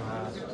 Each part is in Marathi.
mga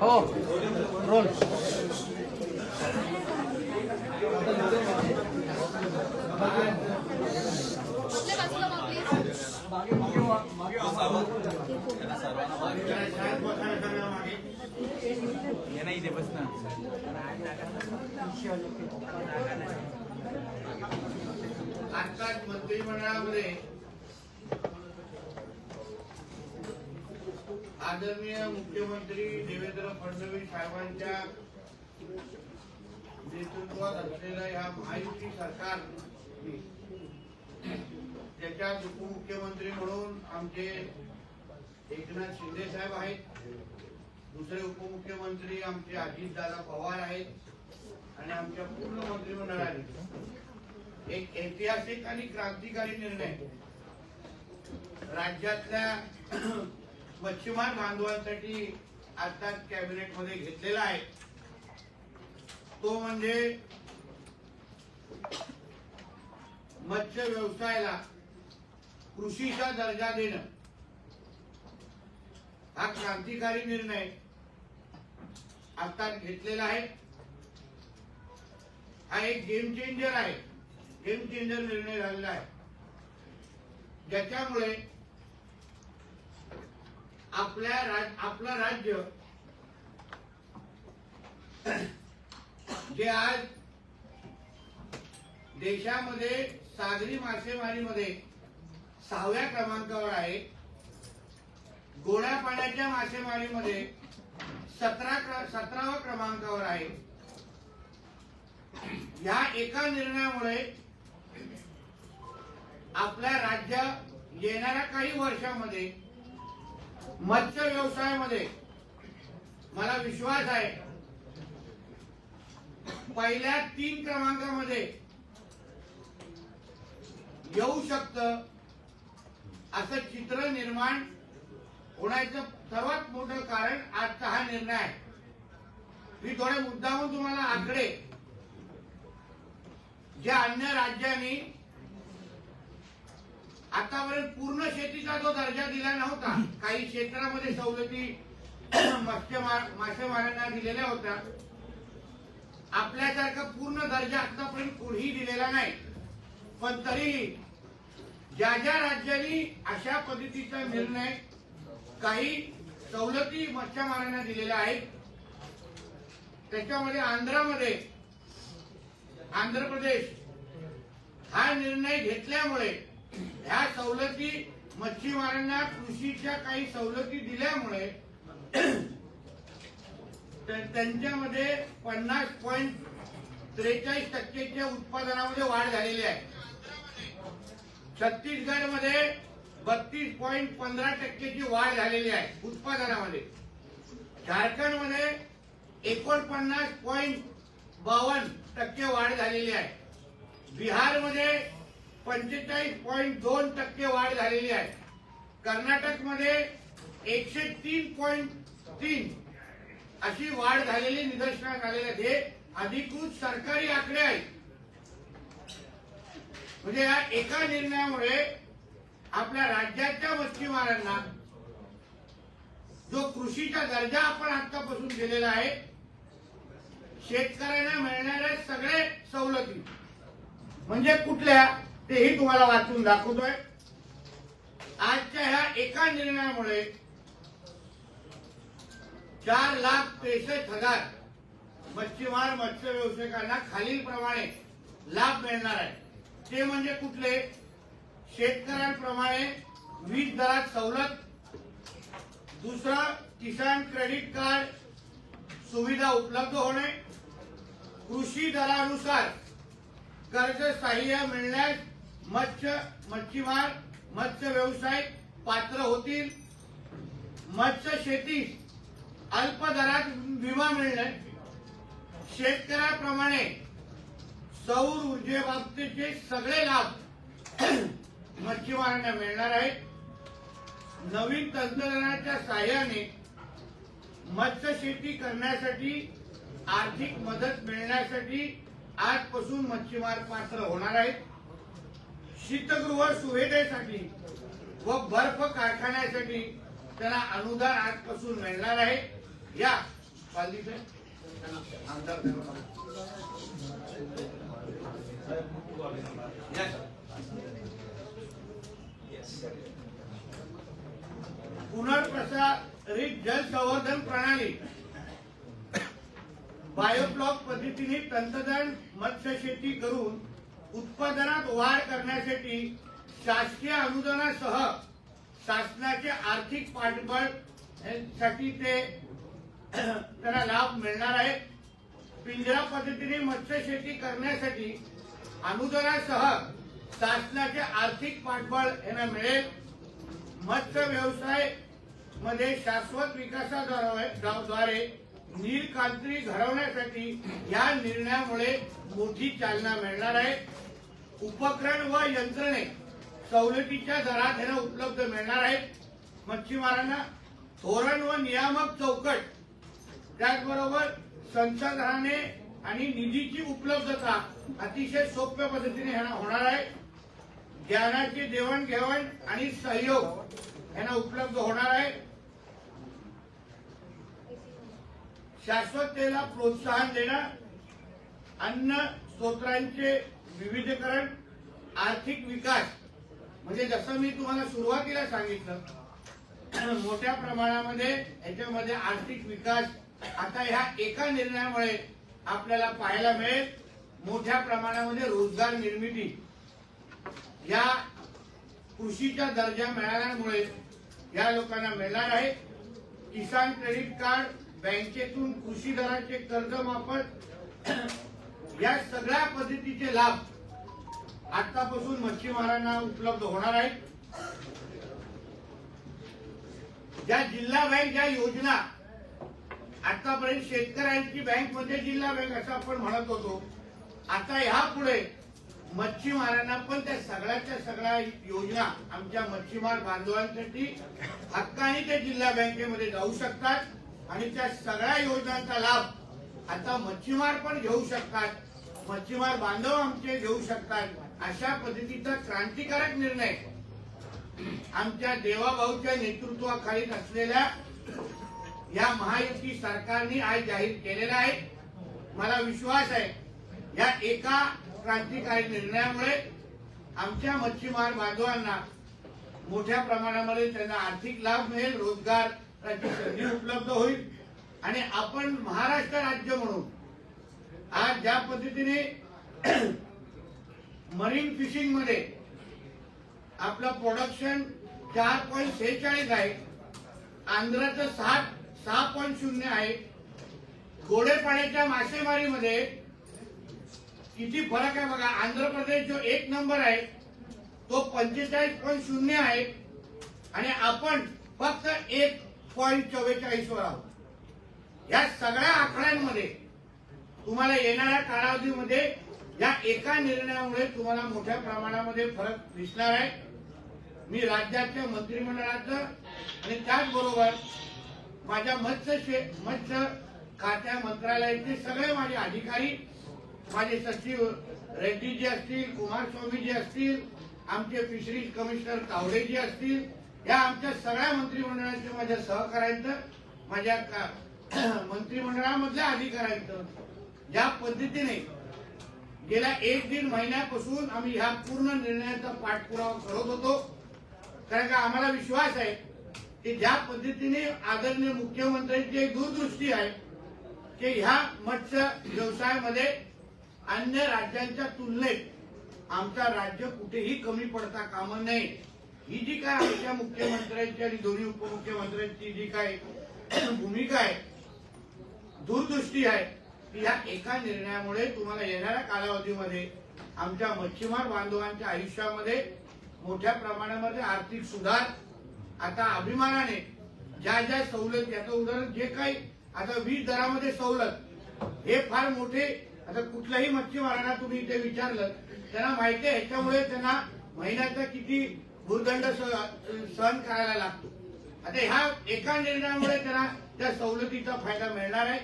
हो रोल. कुठल्या नाही इथे बस ना आजकाल मंत्रिमंडळामध्ये आदरणीय मुख्यमंत्री देवेंद्र फडणवीस साहेबांच्या नेतृत्वात असलेलं या महायुती सरकार त्याच्यात उपमुख्यमंत्री म्हणून आमचे एकनाथ शिंदे साहेब आहेत. दुसरे उपमुख्यमंत्री आमचे अजितदादा पवार आहेत. आणि आमच्या पूर्ण मंत्रिमंडळाने एक ऐतिहासिक आणि क्रांतिकारी निर्णय. राज्यातल्या मच्छीमार बांधवांसाठी आता कॅबिनेटमध्ये घेतलेला आहे. तो म्हणजे मत्स्य व्यवसायाला कृषीचा दर्जा देणं. हा क्रांतिकारी निर्णय आता घेतलेला आहे. हा एक गेम चेंजर आहे. गेम चेंजर निर्णय झालेला आहे. ज्याच्यामुळे आपल्या राज आपलं राज्य जे आज देशामध्ये सागरी मासेमारीमध्ये सहाव्या क्रमांकावर आहे गोड्या पाण्याच्या मासेमारीमध्ये सतरा सतराव्या क्रमांकावर आहे. या एका निर्णयामुळे आपल्या राज्य येणाऱ्या काही वर्षामध्ये मत्स्य व्यवसायामध्ये मला विश्वास आहे पहिल्या तीन क्रमांकामध्ये येऊ शकत असं चित्र निर्माण होण्याचं सर्वात मोठं कारण आजचा हा निर्णय आहे. मी थोडे मुद्दामून तुम्हाला आकडे ज्या अन्य राज्यांनी आतापर्यंत पूर्ण शेतीचा जो दर्जा दिला नव्हता काही क्षेत्रामध्ये सवलती मासेमारांना दिलेल्या होत्या. आपल्यासारखा पूर्ण दर्जा आतापर्यंत कोणीही दिलेला नाही. पण तरीही ज्या ज्या राज्यांनी अशा पद्धतीचा निर्णय काही सवलती मत्स्यमारांना दिलेल्या आहेत त्याच्यामध्ये आंध्रामध्ये आंध्र प्रदेश. हा निर्णय घेतल्यामुळे ह्या सवलती मच्छीमारांना कृषीच्या काही सवलती दिल्यामुळे त्यांच्यामध्ये पन्नास पॉईंट त्रेचाळीस टक्केच्या उत्पादनामध्ये वाढ झालेली आहे. छत्तीसगडमध्ये बत्तीस पॉईंट पंधरा टक्केची वाढ झालेली आहे उत्पादनामध्ये. झारखंडमध्ये एकोणपन्नास पॉईंट बावन्न टक्के वाढ झालेली आहे. बिहारमध्ये पंचेचाळीस पॉईंट दोन टक्के वाढ झालेली आहे. कर्नाटकमध्ये एकशे तीन पॉईंट तीन अशी वाढ झालेली निदर्शनास आलेली आहे. हे अधिकृत सरकारी आकडे आहेत. म्हणजे या एका निर्णयामुळे आपल्या राज्याच्या मच्छीमारांना जो कृषीचा दर्जा आपण आतापासून दिलेला आहे शेतकऱ्यांना मिळणाऱ्या सगळे सवलती. म्हणजे कुठल्या तेही तुम्हाला वाचून दाखवतोय. आजच्या ह्या एका निर्णयामुळे चार लाख त्रेसष्ट हजार मच्छीमार मत्स्य व्यावसायिकांना खालील प्रमाणे लाभ मिळणार आहे. ते म्हणजे कुठले? शेतकऱ्यांप्रमाणे वीज दरात सवलत. दुसरं किसान क्रेडिट कार्ड सुविधा उपलब्ध होणे. कृषी दरानुसार कर्ज सहाय्य मिळण्यास मत्स्य मच्छीमार मत्स्य व्यवसाय पात्र होतील. मत्स्य शेतीस अल्प दरात विमा मिळणे शेतकऱ्याप्रमाणे सौर ऊर्जेबाबतीचे सगळे लाभ मच्छीमारांना मिळणार आहेत. नवीन तंत्रज्ञानाच्या सहाय्याने मत्स्य शेती करण्यासाठी आर्थिक मदत मिळण्यासाठी आजपासून मच्छीमार पात्र होणार आहेत. शीतगृह सुविधेसाठी व बर्फ कारखान्यासाठी त्यांना अनुदान आजपासून मिळणार आहे. या पालवी आमदार पुनर्प्रसारित जल संवर्धन प्रणाली. बायोब्लॉक पद्धतीने तंत्रज्ञान मत्स्य शेती करून उत्पादनात वाढ करण्यासाठी शासकीय अनुदानासह शासनाचे आर्थिक पाठबळसाठी ते त्यांना लाभ मिळणार आहे. पिंजरा पद्धतीने मत्स्य शेती करण्यासाठी अनुदानासह शासनाचे आर्थिक पाठबळ यांना मिळेल. मत्स्य व्यवसायमध्ये शाश्वत विकासाद्वारे नीलकांत्री घडवण्यासाठी या निर्णयामुळे मोठी चालना मिळणार आहे. उपकरण व यंत्रणे सवलतीच्या दरात यांना उपलब्ध मिळणार आहेत. मच्छीमारांना धोरण व नियामक चौकट त्याचबरोबर संसाधनाने आणि निधीची उपलब्धता अतिशय सोप्या पद्धतीने ह्यांना होणार आहे. ज्ञानाची देवाणघेवाण आणि सहयोग यांना उपलब्ध होणार आहे. शाश्वततेला प्रोत्साहन देणं अन्न स्त्रोत्रांचे विविधीकरण आर्थिक विकास. म्हणजे जसं मी तुम्हाला सुरुवातीला सांगितलं मोठ्या प्रमाणामध्ये याच्यामध्ये आर्थिक विकास आता ह्या एका निर्णयामुळे आपल्याला पाहायला मिळेल. मोठ्या प्रमाणामध्ये रोजगार निर्मिती. या कृषीचा दर्जा मिळाल्यामुळे या लोकांना मिळणार आहे. किसान क्रेडिट कार्ड बँकेतून कृषी दराचे कर्ज माफत या सगळ्या पद्धतीचे लाभ आतापासून मच्छीमारांना उपलब्ध होणार आहेत. ज्या जिल्हा बँक ज्या योजना आतापर्यंत शेतकऱ्यांची बँक म्हणजे जिल्हा बँक असं आपण म्हणत होतो. आता ह्यापुढे मच्छीमारांना पण त्या सगळ्याच्या सगळ्या योजना आमच्या मच्छीमार बांधवांसाठी हक्काने ते जिल्हा बँकेमध्ये जाऊ शकतात. आणि त्या सगळ्या योजनांचा लाभ आता मच्छीमार पण घेऊ शकतात. मच्छीमार बांधव आमचे घेऊ शकतात. अशा पद्धतीचा क्रांतिकारक निर्णय आमच्या देवाभाऊच्या नेतृत्वाखाली असलेल्या या महायुती सरकारने आज जाहीर केलेला आहे. मला विश्वास आहे या एका क्रांतिकारी निर्णयामुळे आमच्या मच्छीमार बांधवांना मोठ्या प्रमाणामध्ये त्यांना आर्थिक लाभ मिळेल रोजगार रोजगाराची संधी उपलब्ध होईल. आणि आपण महाराष्ट्र राज्य म्हणून आज ज्या पद्धतीने मरीन फिशिंगमध्ये आपलं प्रोडक्शन चार पॉईंट सेहेचाळीस आहे आंध्राचं सात सहा पॉईंट शून्य आहे गोडे पाण्याच्या मासेमारीमध्ये किती फरक आहे बघा. आंध्र प्रदेश जो एक नंबर आहे तो पंचेचाळीस पॉईंट शून्य आहे. आणि आपण फक्त एक पॉईंट चव्वेचाळीसवर आहोत. या सगळ्या आकड्यांमध्ये तुम्हाला येणाऱ्या कालावधीमध्ये या एका निर्णयामुळे तुम्हाला मोठ्या प्रमाणामध्ये फरक दिसणार आहे. मी राज्याच्या मंत्रिमंडळाचं आणि त्याचबरोबर माझ्या मत्स्य मत्स्य खात्या मंत्रालयाचे सगळे माझे अधिकारी माझे सचिव रेड्डीजी असतील कुमारस्वामीजी असतील आमचे फिशरीज कमिशनर तावडेजी असतील या आमच्या सगळ्या मंत्रिमंडळाचे माझ्या सहकाऱ्यांचं माझ्या का- मंत्रिमंडळामधल्या अधिकाऱ्यांचं ज्या पद्धतीने गेल्या एक दीड महिन्यापासून आम्ही ह्या पूर्ण निर्णयाचा पाठपुरावा करत होतो. कारण का आम्हाला विश्वास आहे की ज्या पद्धतीने आदरणीय मुख्यमंत्र्यांची एक दूरदृष्टी आहे की ह्या मत्स्य व्यवसायामध्ये अन्य राज्यांच्या तुलनेत आमचा राज्य कुठेही कमी पडता कामा नये. ही जी काय आमच्या मुख्यमंत्र्यांची आणि दोन्ही उपमुख्यमंत्र्यांची जी काय भूमिका आहे दूरदृष्टी आहे की ह्या एका निर्णयामुळे तुम्हाला येणाऱ्या कालावधीमध्ये आमच्या मच्छीमार बांधवांच्या आयुष्यामध्ये मोठ्या प्रमाणामध्ये आर्थिक सुधार आता अभिमानाने ज्या ज्या सवलत याचं उदाहरण जे काही आता वीज दरामध्ये सवलत हे फार मोठे आता कुठल्याही मच्छीमारांना तुम्ही इथे विचारलं त्यांना माहिती आहे ह्याच्यामुळे त्यांना महिन्याचा किती भूदंड स- सहन करायला लागतो. आता ह्या एका निर्णयामुळे त्यांना त्या सवलतीचा फायदा मिळणार आहे.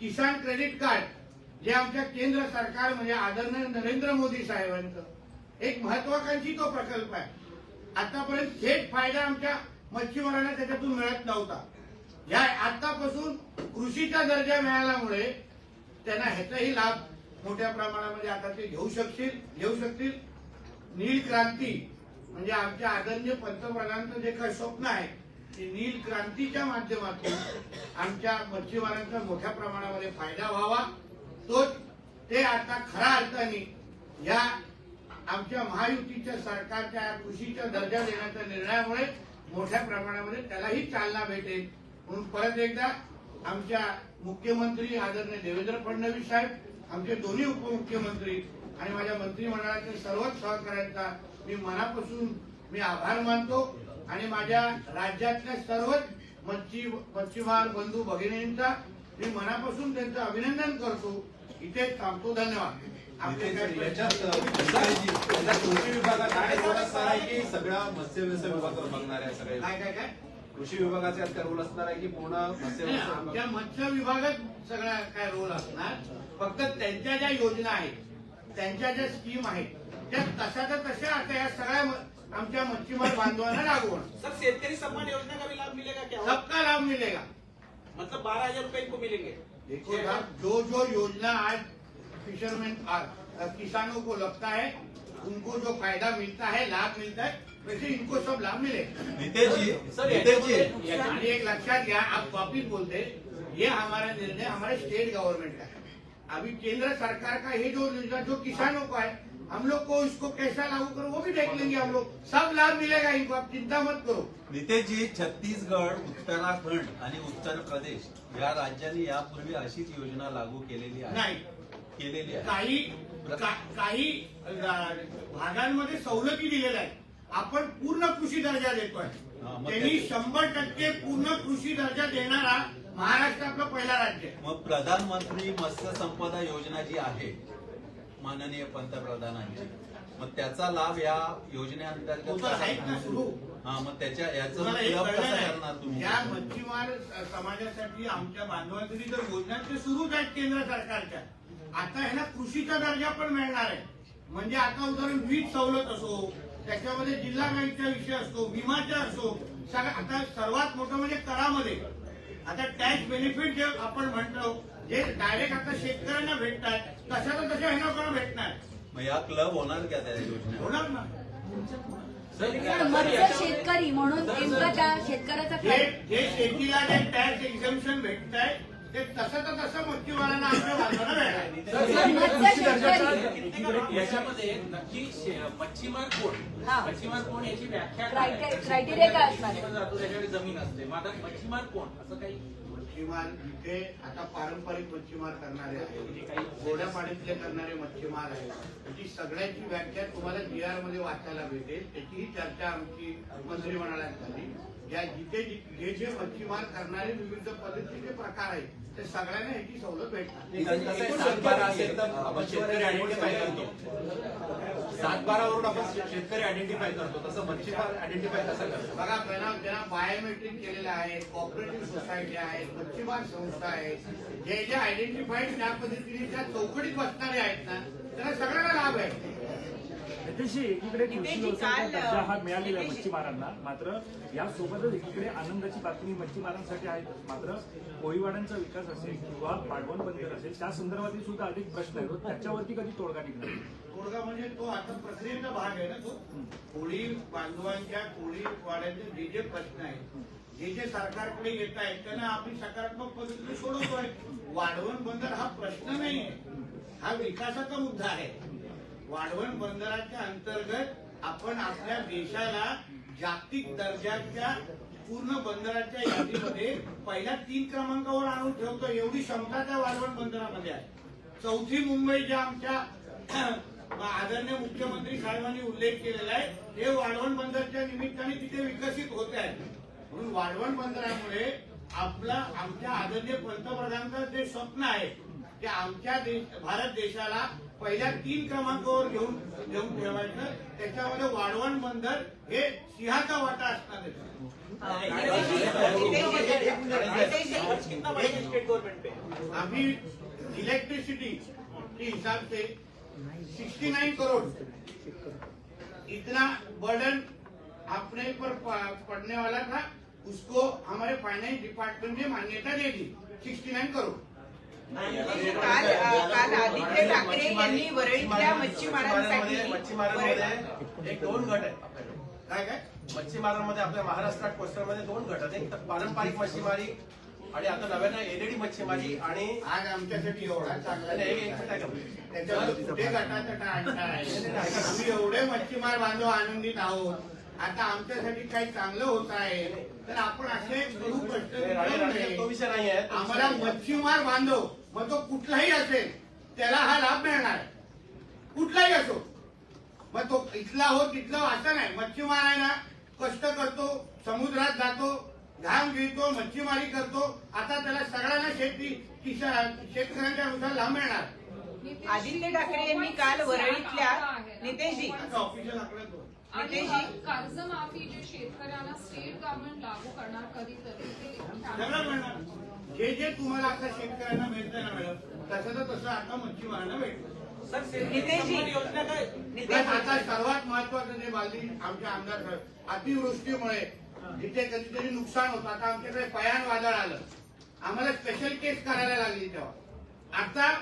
किसान क्रेडिट कार्ड जे आमच्या केंद्र सरकार म्हणजे आदरणीय नरेंद्र मोदी साहेबांचं एक महत्वाकांक्षी तो प्रकल्प आहे. आतापर्यंत थेट फायदा आमच्या मच्छीमारांना त्याच्यातून मिळत नव्हता. या आतापासून कृषीचा दर्जा मिळाल्यामुळे त्यांना ह्याचाही लाभ मोठ्या प्रमाणामध्ये आता ते घेऊ शकतील घेऊ शकतील. नील क्रांती म्हणजे आमच्या आदरणीय पंतप्रधानांचं जे काही स्वप्न आहे ते नील क्रांतीच्या माध्यमातून आमच्या मच्छीमारांचा मोठ्या प्रमाणामध्ये फायदा व्हावा. तोच ते आता खऱ्या अर्थाने या आमच्या महायुतीच्या सरकारच्या कृषीचा दर्जा देण्याच्या निर्णयामुळे मोठ्या प्रमाणामध्ये त्यालाही चालना भेटेल. म्हणून परत एकदा आमच्या मुख्यमंत्री आदरणीय देवेंद्र फडणवीस साहेब आमचे दोन्ही उपमुख्यमंत्री आणि माझ्या मंत्रिमंडळातील सर्वच सहकार्यांचा मी मनापासून मी आभार मानतो आणि माझ्या राज्यातल्या सर्वच मच्छी मच्छीमार बंधू भगिनींचा मी मनापासून त्यांचं अभिनंदन करतो. इथेच थांबतो धन्यवाद. कृषी विभागात काय रोल असणार आहे की सगळ्या मत्स्य व्यवसाय विभागावर बघणार आहे सगळे? काय काय काय? कृषी विभागाचे रोल असणार आहे की पूर्ण मत्स्य आमच्या मत्स्य विभागात सगळा काय रोल असणार? फक्त त्यांच्या ज्या योजना आहेत त्यांच्या ज्या स्कीम आहेत त्या तशाच्या तशा आता या सगळ्या म- आमच्या मच्छीमार बांधवांना लागू होणार सर शेतकरी सम्मान योजना का भी लाभ मिलेगा क्या सबका लाभ मिलेगा. मतलब बारह हज़ार रूपए इनको मिलेंगे. देखो साहब जो जो योजना आज फिशरमैन किसानों को लगता है उनको जो फ़ायदा मिलता है लाभ मिलता है वैसे इनको सब लाभ मिलेगा नितेश जी सर नितेश जी। याच्यामध्ये- एक लक्षात घ्या आप वापिस बोलते ये हमारा निर्णय हमारे स्टेट गवर्नमेंट का है. अभी केंद्र सरकार का ये जो योजना जो किसानों का है हम लोग को इसको कैसा लागू करो वो भी देख लेंगे हम लोग। सब लाभ मिलेगा इनको आप चिंता मत करो। नितेश जी छत्तीसगड उत्तराखंड आणि उत्तर प्रदेश या राज्यांनी यापूर्वी अशीच योजना लागू केलेली आहे. नाही. केलेली आहे. काही का- काही अ, भागांमध्ये सवलती दिलेल्या आहेत. आपण पूर्ण कृषी दर्जा देतोय. हा, मग त्यांनी शंभर टक्के पूर्ण कृषी दर्जा देणारा महाराष्ट्र आपलं पहिला राज्य आहे. मग प्रधानमंत्री मत्स्य संपदा योजना जी आहे माननीय पंतप्रधानांची मग त्याचा लाभ या योजनेअंतर्गत हा मग त्याच्या याचं कळलं कसं? करणार तुम्ही? या मच्छीमार समाजासाठी आमच्या बांधवांसाठी तर योजना ते सुरूच आहेत केंद्र सरकारच्या. आता ह्याला कृषीचा दर्जा पण मिळणार आहे. म्हणजे आता उदाहरण वीज सवलत असो त्याच्यामध्ये जिल्हा बँकचा विषय असतो विमाचा असो आता सर्वात मोठं म्हणजे करामध्ये. आता टॅक्स बेनिफिट जे आपण म्हणतो जे डायरेक्ट आता शेतकऱ्यांना भेटतात तशा तर तशा ह्यांना पण भेटणार? मग या क्लब होणार का त्या योजनेवर? होणार ना. सर मत्स्य शेतकरी म्हणून नेमकं त्या शेतकऱ्याचा जे शेतीला जे टॅक्स एक्झम्पन भेटत आहे ते तसं तर तसं मच्छीमारांना आमच्या याच्यामध्ये नक्की शे- मच्छीमार कोण? हा. मच्छीमार कोण याची व्याख्या काय? आहे? क्रायटे- क्रायटेरिया काय असणार? आहे? जातो त्याच्याकडे जमीन असते. मग आता मच्छीमार कोण? असं काही मच्छीमार इथे आता पारंपरिक मच्छीमार करणारे आहेत. गोड्या पाण्यातले करणारे मच्छीमार आहेत. त्याची सगळ्याची व्याख्या तुम्हाला जी आरमध्ये वाचायला भेटेल. त्याचीही चर्चा आमची मंत्रिमंडळात झाली. या जिथे जि- जे मच्छीमार करणारे विविध पद्धतीचे प्रकार आहेत ते सगळ्यांना ह्याची सवलत भेटणार. आपण शेतकरी आयडेंटिफाय करतो. सात बारावरून आपण शेतकरी आयडेंटिफाय करतो. तसं मच्छीमार आयडेंटिफाय कसं करतो? बघा त्यांना त्यांना बायोमेट्रिक केलेलं आहे कोऑपरेटिव्ह सोसायटी आहेत मच्छीमार संस्था आहेत जे जे आयडेंटिफाईड त्या पद्धतीने त्या चौकटीत बसणारे आहेत ना त्यांना सगळ्यांना लाभ आहे. नितेशजी एकीकडे कृषी व्यवसायाचा दर्जा हा मिळालेला आहे मच्छीमारांना. मात्र यासोबतच एकीकडे आनंदाची बातमी मच्छीमारांसाठी आहे. मात्र कोळीवाड्यांचा विकास असेल किंवा पाडवण बंदर असेल त्या संदर्भातील सुद्धा अधिक प्रश्न आहेत. त्याच्यावरती कधी तोडगा निघणार? तोडगा म्हणजे तो आता प्रक्रियेचा भाग आहे ना तो. कोळी बांधवांच्या कोळी वाड्यांचे जे जे प्रश्न आहेत जे जे सरकारकडे येत आहेत त्यांना आम्ही सकारात्मक पद्धतीने सोडवतोय. वाढवण बंदर हा प्रश्न नाही आहे हा विकासाचा मुद्दा आहे. वाढवण बंदराच्या अंतर्गत आपण आपल्या देशाला जागतिक दर्जाच्या पूर्ण बंदराच्या यादीमध्ये पहिल्या तीन क्रमांकावर आणून ठेवतो. एवढी क्षमता त्या वाढवण बंदरामध्ये आहे. चौथी मुंबई ज्या आमच्या आदरणीय मुख्यमंत्री साहेबांनी उल्लेख केलेला आहे हे वाढवण बंदरच्या निमित्ताने तिथे विकसित होत आहे. म्हणून वाढवण बंदरामुळे आपला आमच्या आदरणीय पंतप्रधानांचं जे स्वप्न आहे ते आमच्या देश भारत देशाला पहिल्या तीन क्रमांकावर घेऊन घेऊन ठेवायचं. त्याच्यामध्ये वाढवण बंदर हे सिंहाचा वाटा असणार आम्ही इलेक्ट्रिसिटी हिसाब से 69 करोड़ इतना बर्डन अपने पर पड़ने वाला था. उसको हमारे फाइनेंस डिपार्टमेंट ने मान्यता दे दी. 69 करोड़ काल काल आदित्य ठाकरे यांनी वरळीतल्या मच्छीमारांसाठी मच्छीमारांमध्ये एक दोन गट आहेत काय काय? मच्छीमारांमध्ये आपल्या महाराष्ट्रात कोस्टलमध्ये दोन गट आहेत. एक तर पारंपरिक मच्छीमारी आणि आता नव्यानं एलईडी मच्छीमारी आणि आज आमच्यासाठी एवढा चांगला. त्याच्यामध्ये कुठे गटाचा आहे एवढे मच्छीमार बांधव आनंदित आहोत. आता आमच्यासाठी काही चांगलं होत आहे. तर आपण असे करू प्रश्न नाही आहे तो आम्हाला मच्छीमार बांधव मग तो कुठलाही असेल त्याला हा लाभ मिळणार आहे. कुठलाही असो मग तो इथला हो तिथला असं नाही. मच्छीमार आहे ना कष्ट करतो समुद्रात जातो घाम गिळतो मच्छीमारी करतो आता त्याला सगळ्यांना शेती शेतकऱ्यांच्या नुसार लाभ मिळणार. आदित्य ठाकरे यांनी काल वरळीतल्या नितेशजी आणि कर्जमाफी जे शेतकऱ्यांना स्टेट गव्हर्नमेंट लागू करणार कधीतरी ते सगळं मिळणार. जे जे तुम्हाला आता शेतकऱ्यांना मिळतंय ना मॅडम तसं तर तसं आता मच्छीमारांना भेटतं. आता सर्वात महत्वाचं जे बालदी आमच्या आमदार साहेब, अतिवृष्टीमुळे जिथे कधीतरी नुकसान होतं. आता आमच्याकडे पयान वादळ आलं. आम्हाला स्पेशल केस करायला लागली तेव्हा. आता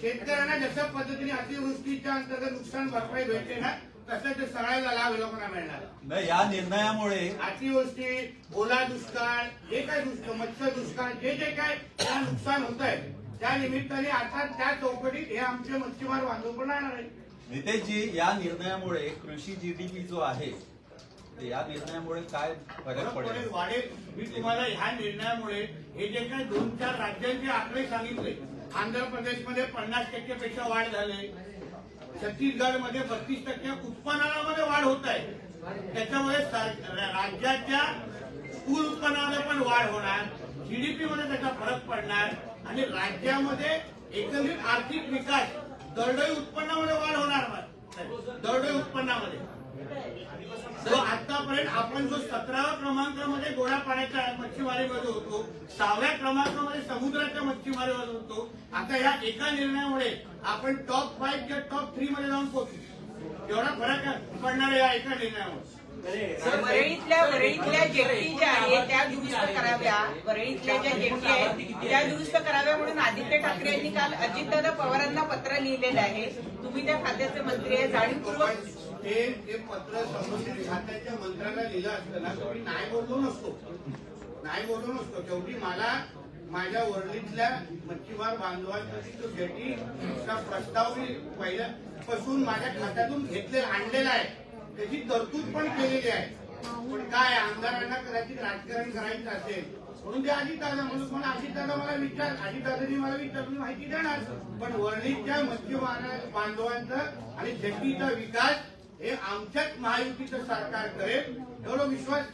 शेतकऱ्यांना जशा पद्धतीने अतिवृष्टीच्या अंतर्गत नुकसान भरपाई भेटते ना तसं ते सगळ्याला लाभ लोकांना मिळणार नाही, या निर्णयामुळे अतिवृष्टी ओला दुष्काळ जे काय दुष्काळ मत्स्य दुष्काळ जे जे काय त्याला नुकसान होत आहे त्या निमित्ताने आता त्या चौकटीत हे आमचे मच्छीमार बांधव पण राहणार आहे नितेशजी या निर्णयामुळे कृषी जीडीपी जो आहे ते या निर्णयामुळे काय फरक पडेल? वाढेल. मी तुम्हाला ह्या निर्णयामुळे हे जे काही दोन चार राज्यांचे आकडे सांगितले आंध्र प्रदेशमध्ये पन्नास टक्केपेक्षा वाढ झाली छत्तीसगडमध्ये बत्तीस टक्के उत्पन्नामध्ये वाढ होत आहे. त्याच्यामुळे राज्याच्या स्कूल उत्पन्नामध्ये पण वाढ होणार जीडीपी मध्ये त्याचा फरक पडणार आणि राज्यामध्ये एकंदरीत आर्थिक विकास दरडोई उत्पन्नामध्ये वाढ होणार दरडोई उत्पन्नामध्ये. आतापर्यंत आपण जो सतराव्या क्रमांकामध्ये गोड्या पाण्याच्या मच्छीमारीमध्ये होतो सहाव्या क्रमांकामध्ये समुद्राच्या मच्छीमारीमध्ये होतो आता या एका निर्णयामुळे आपण टॉप फाईव्ह किंवा टॉप थ्री मध्ये जाऊन पोहोचू. एवढा फरक पडणार आहे या एका निर्णयामुळे. वरळीतल्या वरळीतल्या जेटी ज्या आहेत त्या दुरुस्त कराव्या. वरळीतल्या ज्या जेटी आहेत त्या दुरुस्त कराव्या म्हणून आदित्य ठाकरे यांनी काल अजितदादा पवारांना पत्र लिहिलेलं आहे. तुम्ही त्या खात्याचे मंत्री आहे जाणीवपूर्वक ते ते पत्र संबंधित खात्याच्या मंत्र्याला लिहिलं असतं ना तेवढी नाही बोललो नसतो. नाही बोललो नसतो. तेवढी मला माझ्या वर्लीतल्या मच्छीमार बांधवांसाठी तो शेती प्रस्ताव मी पहिल्यापासून माझ्या खात्यातून घेतले आणलेला आहे. त्याची तरतूद पण केलेली आहे. पण काय आमदारांना कदाचित राजकारण करायचं असेल म्हणून ते अजितदादा म्हणून पण अजितदादा मला विचार अजितदादांनी मला विचार मी माहिती देणार. पण वर्णीच्या मच्छीमार बांधवांचा आणि शेतीचा विकास हे आमच्याच महायुतीचं सरकार करेल एवढा विश्वास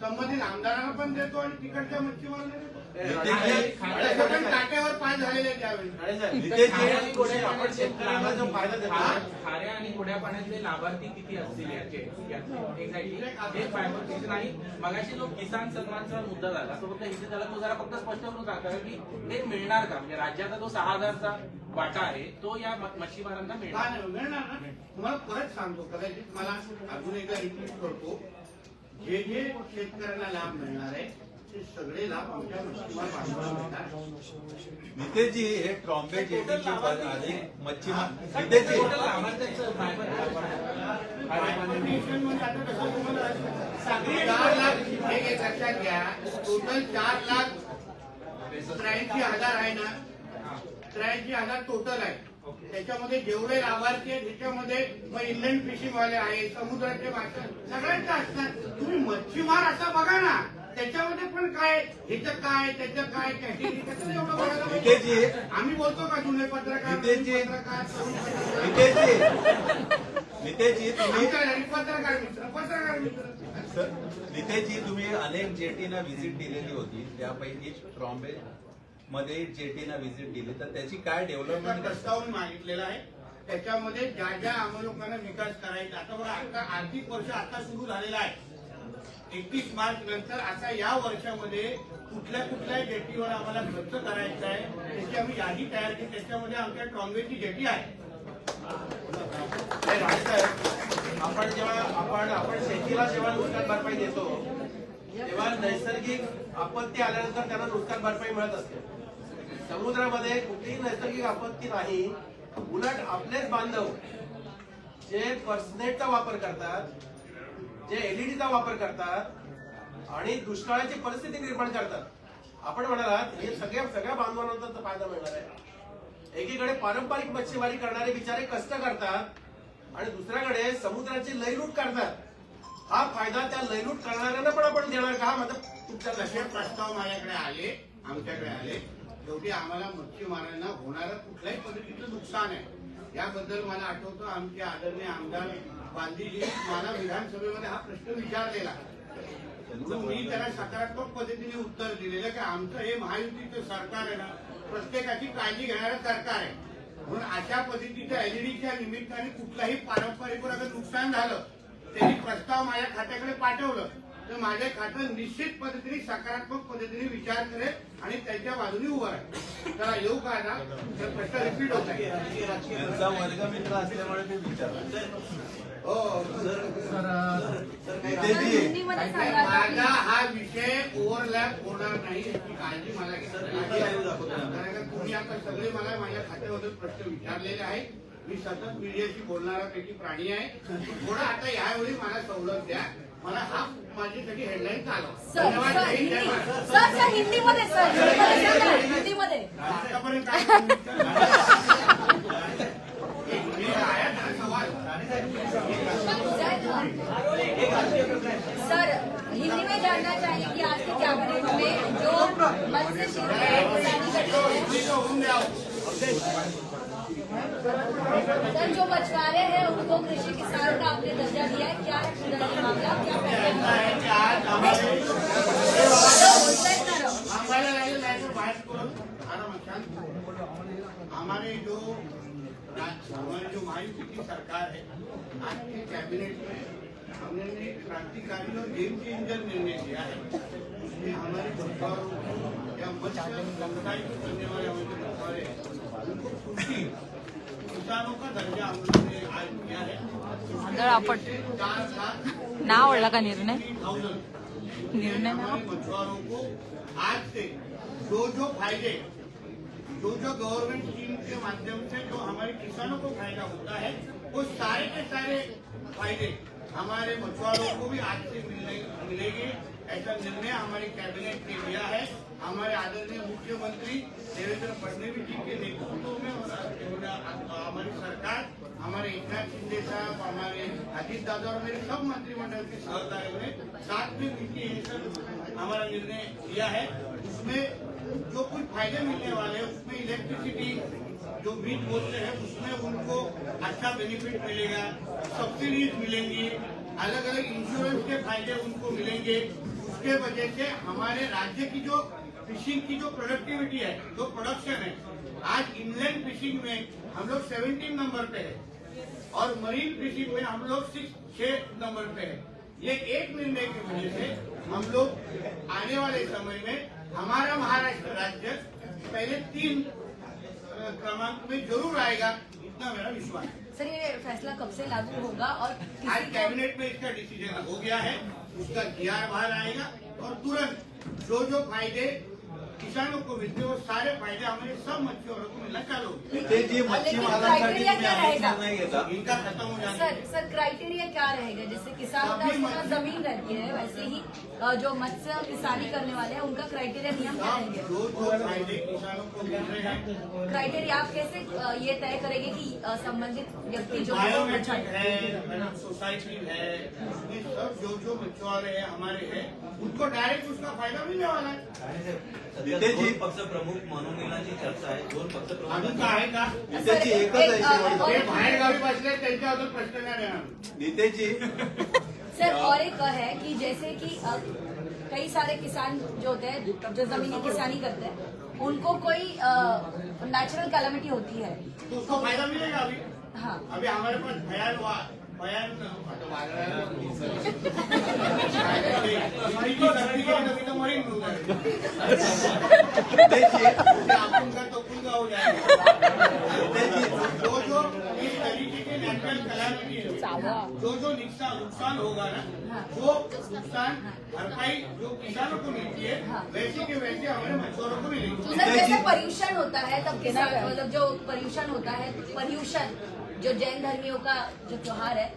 संबंधित आमदारांना पण देतो आणि तिकडच्या मच्छीमारांना देतो. काट्यावर पाय झालेले आपण शेतकऱ्यांना जो फायदा देतो. खाऱ्या आणि गोड्या पाण्यातले लाभार्थी किती असतील याचे? Exactly. हे फायबर नाही. मगाशी जो किसान सन्मानचा मुद्दा झाला तो फक्त इथे त्याला तो जरा फक्त स्पष्ट करून सांगा की हे मिळणार का? म्हणजे राज्याचा जो सहा हजारचा वाटा आहे तो या मच्छीमारांना का मिळणार. नाही मिळणार ना. तुम्हाला परत सांगतो कदाचित मला अजून एकदा रिपीट करतो. जे जे शेतकऱ्यांना लाभ मिळणार आहे ते सगळे लाभ आमच्या मच्छीमार बांधवांना मिळणार. नितेशजी हे ट्रॉम्बे जेटीची आधी मच्छीमार नितेशजी. चार लाख. हे एक लक्षात घ्या. टोटल चार लाख त्र्याऐंशी हजार आहे ना? त्र्याऐंशी हजार टोटल आहे. त्याच्यामध्ये जेवढे लाभार्थी आहेत त्याच्यामध्ये मग इंडियन फिशिंग वाले आहे समुद्राचे मासे सगळ्यांचे असणार. तुम्ही मच्छीमार असा बघा ना. त्याच्यामध्ये पण काय ह्याचं काय त्याचं काय कॅटेगरी त्याचं एवढं बोलायला नितेशजी. पाहिजे. आम्ही बोलतो का जुने पत्रकार नितेशजी. पत्रकार तरुण पत्रकार? नितेशजी नितेशजी तुम्ही? पत्रकार मित्र पत्रकार मित्र. सर, नितेशजी तुम्ही अनेक जेटीना व्हिजिट दिलेली होती. त्यापैकी ट्रॉम्बे मध्ये जेटीना व्हिजिट दिली. तर त्याची काय त्याचा डेव्हलपमेंट प्रस्ताव मागितलेला आहे. त्याच्यामध्ये ज्या ज्या आम्हाला लोकांना विकास करायचा आता बघा आता आर्थिक वर्ष आता सुरू झालेलं आहे. एकतीस मार्च नंतर आता या वर्षामध्ये कुठल्या कुठल्या जेटीवर आम्हाला खर्च करायचा आहे त्याची आम्ही यादी तयार केली. त्याच्यामध्ये आमच्या ट्रॉम्बेची जेटी आहे. आपण जेव्हा आपण आपण शेतीला जेव्हा नुकसान भरपाई देतो तेव्हा नैसर्गिक आपत्ती आल्यानंतर त्यांना नुकसान भरपाई मिळत असते. समुद्रामध्ये कुठलीही नैसर्गिक आपत्ती नाही. उलट आपलेच बांधव जे पर्सनेटचा वापर करतात जे एलईडीचा वापर करतात आणि दुष्काळाची परिस्थिती निर्माण करतात. आपण म्हणालात हे सगळ्या सगळ्या बांधवांना फायदा मिळणार आहे. एकीकडे पारंपरिक मच्छीमारी करणारे बिचारे कष्ट करतात आणि दुसऱ्याकडे समुद्राची लयलूट करतात. हा फायदा त्या लयलूट करणाऱ्यांना पण आपण देणार का? हा माझा तुमच्या तसे प्रस्ताव माझ्याकडे आले आमच्याकडे आले. शेवटी आम्हाला मच्छीमारांना होणारं कुठल्याही पद्धतीचं नुकसान आहे. याबद्दल मला आठवतं आमचे आदरणीय आमदार गांधीजी मला विधानसभेमध्ये हा प्रश्न विचारलेला. म्हणून मी त्याला सकारात्मक पद्धतीने उत्तर दिलेलं की आमचं हे महायुतीचं सरकार आहे ना प्रत्येकाची काळजी घेणारं सरकार आहे. म्हणून अशा पद्धतीच्या एलईडीच्या निमित्ताने कुठल्याही पारंपरिकवर अगर नुकसान झालं त्यांनी प्रस्ताव माझ्या खात्याकडे पाठवलं तर माझे खातं निश्चित पद्धतीने सकारात्मक पद्धतीने विचार करेल आणि त्यांच्या बाजूने उभं राहील. त्याला येऊ का आता? तर प्रश्न रिपीट होत आहे. त्यांचा हो हा विषय ओव्हरलॅप होणार नाही याची काळजी मला तुम्ही आता सगळे मला माझ्या खात्याबद्दल प्रश्न विचारलेले आहेत मी सतत मीडियाशी बोलणाऱ्यापैकी प्राणी आहे थोडं आता यावेळी मला सवलत द्या मला हा माझ्यासाठी हेडलाईन चालवा हिंदीमध्ये सर हिंदीमध्ये आतापर्यंत सर, हिंदी में जानना चाहिए कि आज की कैबिनेट में जो मत्स्य सर, जो मछुआरे हैं, उनको कृषि किसान का आपने दर्जा दिया है। क्या मामला? क्या हमारे जो हमारे जो महायुति की सरकार है, आज के कैबिनेट में हमने और गेम चेंजर निर्णय लिया है। उसमें हमारे को या मत्स्य व्यवसाय को करने वाले हमारे मछुआरे हैं उनको कृषि किसानों का दर्जा हम लोगों ने आज दिया है। आंधळ आपट. ना आवडला का निर्णय। निर्णय ना। मछुआरों को आज से जो जो फ़ायदे जो जो गवर्नमेंट स्कीम के माध्यम से जो हमारे किसानों को फ़ायदा होता है वो सारे के सारे फ़ायदे हमारे मछुआरों को भी आज से मिलने मिलेंगे। ऐसा निर्णय हमारी कैबिनेट ने लिया है। हमारे आदरणीय मुख्यमंत्री देवेंद्र फडणवीस जी के नेतृत्व में और हमारी सरकार हमारे एकनाथ शिंदे साहब हमारे अजीत दादा और मेरे सब मंत्रिमंडल के सहकारियों ने साथ में मिलकर ये सब हमारा निर्णय लिया है। उसमें जो कुछ फायदे मिलने वाले हैं उसमें इलेक्ट्रिसिटी जो मीट बोलते हैं, उसमें उनको अच्छा बेनिफिट मिलेगा सब्सिडीज मिलेंगी अलग अलग इंश्योरेंस के फ़ायदे उनको मिलेंगे। उसके वजह से हमारे राज्य की जो फिशिंग की जो प्रोडक्टिविटी है, जो प्रोडक्शन है, आज इनलैंड फिशिंग में हम लोग 17 नंबर पे है और मरीन फिशिंग में हम लोग सिक्स छह नंबर पे है। ये एक निर्णय की वजह से हम लोग आने वाले समय में हमारा महाराष्ट्र राज्य पहले तीन क्रमांक में ज़रूर आएगा इतना मेरा विश्वास है। सर ये फैसला कब से लागू होगा और आज कैबिनेट में इसका डिसीज़न हो गया है उसका किया बाहर आएगा और तुरंत जो जो फ़ायदे किसानों को मिलते हैं वो सारे फ़ायदे हमारे सब मच्छीवारों को मिलना चालू जी तुम्ही? निर्णय घेता इनका खत्म हो जाने सर सर क्राइटेरिया क्या रहेगा? जैसे किसान है ज़मीन रहती है वैसे ही अ, जो मत्स्य किसानी करने वाले हैं उनका क्राइटेरिया नियम क्या रहेंगे? जो जो फ़ायदे किसानों को मिल रहे हैं क्राइटेरिया आप कैसे अ, ये तय करेंगे कि अ, संबंधित व्यक्ति जो है वो बायोमेट्रिक है? सोसाइटी है ये सब जो जो मछुआरे हैं हमारे हैं उनको डायरेक्ट उसका फ़ायदा मिलने वाला है। नितेश जी पक्ष प्रमुख चर्चा आहे. दोन पक्ष आहे का नितेश एकच आहे एक, शेवटचं. और- बाहेर गावी बसले त्यांच्या अजून प्रश्न नाही देणार नितेश सर और एक है कि जैसे कि कई सारे किसान जो होते हैं जो जमीनी किसानी करते हैं उनको कोई नेचुरल कैलामिटी होती है। तो उसको फ़ायदा मिलेगा अभी? हाँ। अभी हमारे पास भयान हुआ भयान अभी तो मरीन मिल गए नितेश जी आपण का तो कुल गाव नितेश जी जो जो इस तरीके के नेचुरल कलामिटी जो जो नुकसान नुकसान होगा ना वो नुकसान भरपाई जो किसानों को मिलती है। वैसे के वैसे हमारे मछुआरों को मिलेगी तो सर जैसे पर्यूषण होता है तब किसान मतलब जो पर्यूषण होता है पर्यूषण जो जैन धर्मियों का जो त्यौहार है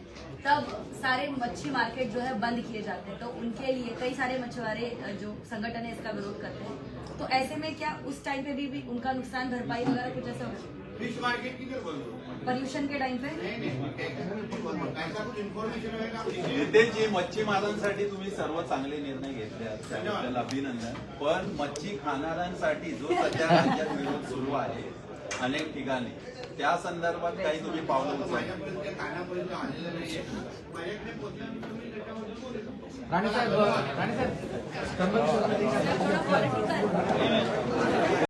तब सारे मच्छी मार्केट जो है बंद किए जाते हैं। तो उनके लिए कई सारे मछुआरे जो संगठन है इसका विरोध करते हैं। तो ऐसे में क्या उस टाइम पे भी, भी उनका नुकसान भरपाई वगैरह कुछ ऐसा होगा फ़िश मार्केट किधर बोल रहे हो। पर्यूषण के टाइम पे? है। नितेश जी मच्छीमारांसाठी तुम्ही सर्व चांगले निर्णय घेतले अभिनंदन. पण मच्छी खाणाऱ्यांसाठी जो सध्या राज्यात विरोध सुरू आहे अनेक ठिकाणी त्या संदर्भात काही तुम्ही पावलं उचलली.